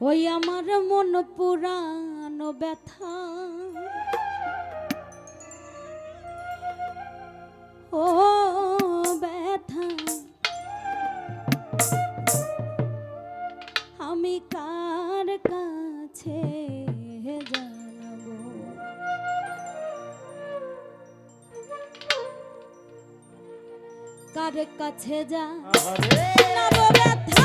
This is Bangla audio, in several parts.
ওই আমার মন পুরানো ব্যথা। ও ব্যথা। আমি কার কাছে জানাব? কার কাছে যা জানাব ব্যথা?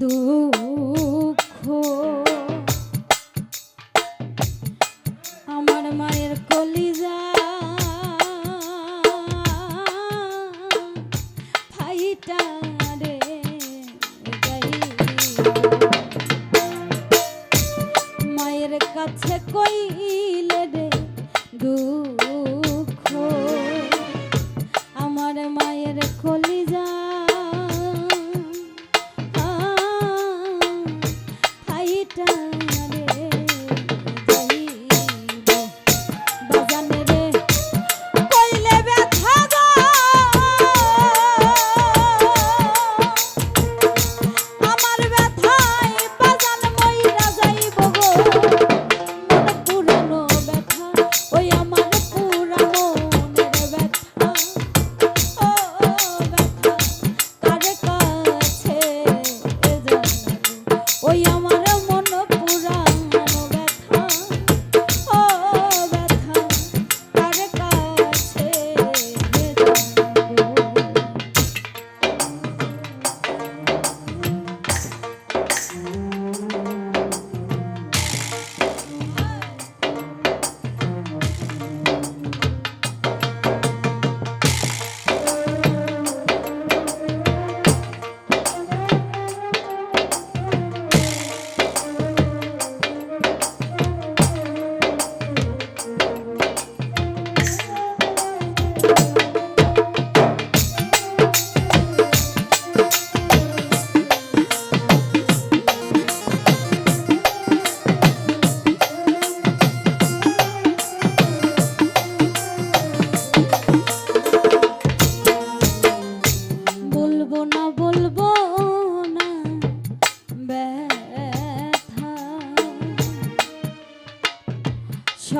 দূর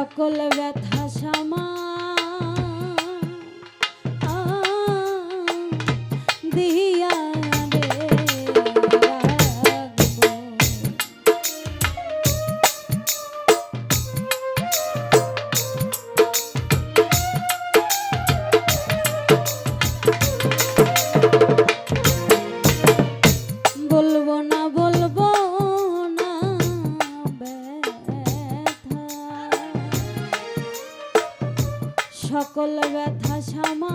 সকল ব্যথা সামা সকল ব্যথা সামা